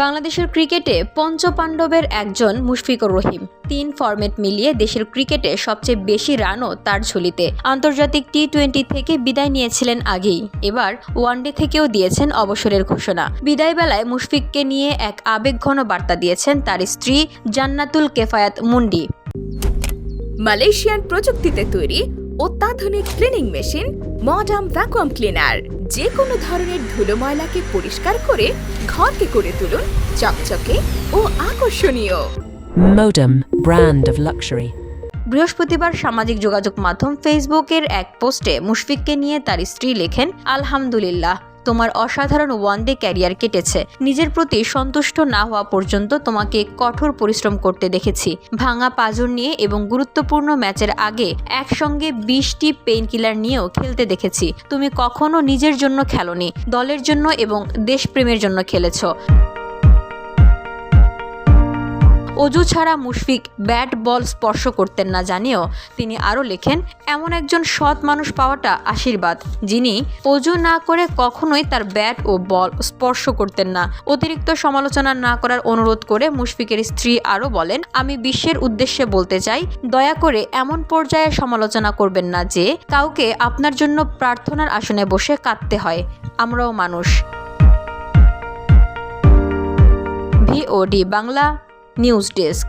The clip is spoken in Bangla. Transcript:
বাংলাদেশের ক্রিকেটে পঞ্চপাণ্ডবের একজন মুশফিকুর রহিম। তিন ফরম্যাট মিলিয়ে দেশের ক্রিকেটে সবচেয়ে বেশি রানও তার ঝুলিতে। আন্তর্জাতিক টি টোয়েন্টি থেকে বিদায় নিয়েছিলেন আগেই। এবার ওয়ানডে থেকেও দিয়েছেন অবসরের ঘোষণা। বিদায় বেলায় মুশফিককে নিয়ে এক আবেগঘন বার্তা দিয়েছেন তার স্ত্রী জান্নাতুল কেফায়াত মুন্ডি। মালয়েশিয়ান প্রযুক্তিতে তৈরি অত্যাধুনিক cleaning machine modern vacuum cleaner যে কোনো ধরনের ধুলো ময়লাকে পরিষ্কার করে ঘরকে করে তুলুন চকচকে ও আকর্ষণীয়। মডার্ন ব্র্যান্ড অফ লাক্সারি বৃহস্পতিবার সামাজিক যোগাযোগ মাধ্যম ফেসবুকের এক পোস্টে মুশফিককে নিয়ে তার স্ত্রী লেখেন আলহামদুলিল্লাহ। তোমার অসাধারণ ওয়ানডে ক্যারিয়ার কেটেছে। নিজের প্রতি সন্তুষ্ট না হওয়া পর্যন্ত তোমাকে কঠোর পরিশ্রম করতে দেখেছি। ভাঙা পাজর নিয়ে এবং গুরুত্বপূর্ণ ম্যাচের আগে একসঙ্গে বিশটি পেইন কিলার নিয়েও খেলতে দেখেছি। তুমি কখনো নিজের জন্য খেলনি, দলের জন্য এবং দেশপ্রেমের জন্য খেলেছো। অজু ছাড়া মুশফিক ব্যাট বল স্পর্শ করতেন না জানিয়েও তিনি আরও লেখেন, এমন একজন সৎ মানুষ পাওয়াটা আশীর্বাদ, যিনি অজু না করে কখনোই তার ব্যাট ও বল স্পর্শ করতেন না। অতিরিক্ত সমালোচনা না করার অনুরোধ করে মুশফিকের স্ত্রী আরও বলেন, আমি বিশ্বের উদ্দেশ্যে বলতে চাই, দয়া করে এমন পর্যায়ে সমালোচনা করবেন না যে কাউকে আপনার জন্য প্রার্থনার আসনে বসে কাঁদতে হয়। আমরাও মানুষ। VOD Bangla news desk